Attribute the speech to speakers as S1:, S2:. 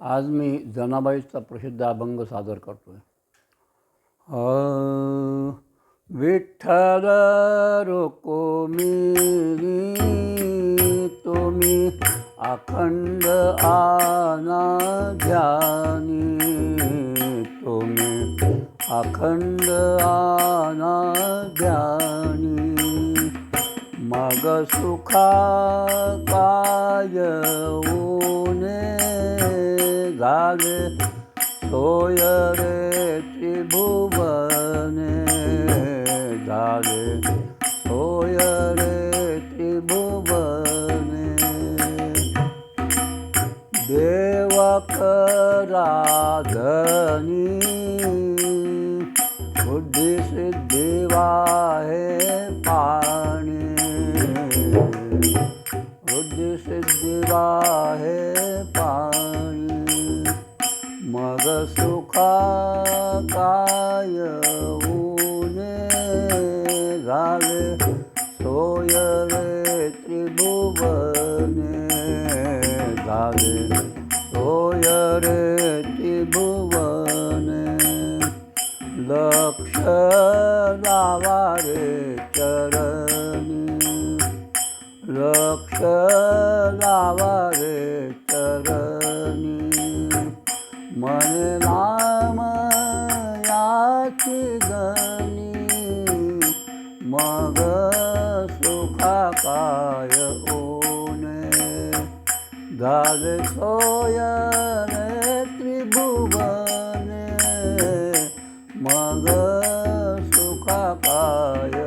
S1: आज मी जनाबाईचा प्रसिद्ध अभंग सादर करतो आहे विठ्ठल मी तुम्ही अखंड आना ध्यानी तुम्ही अखंड आना ध्यानी मग सुखा काय ओ झाले सोय रे त्रिभुवने जागे सोय रे त्रिभुवने। देवकराधनी बुद्धी सिद्धिवा वाहे पाणी। बुद्धी सिद्धिवा वाहे पाणी मग सुखा काय ऊने झाले सोय त्रिभुवने झाले सोय रे त्रिभुवने लक्ष लावा रे चरणी. लक्ष मन नाम याची गनी मग सुखाकाय ओने झाले सोयने त्रिभुवने मग सुखाकाय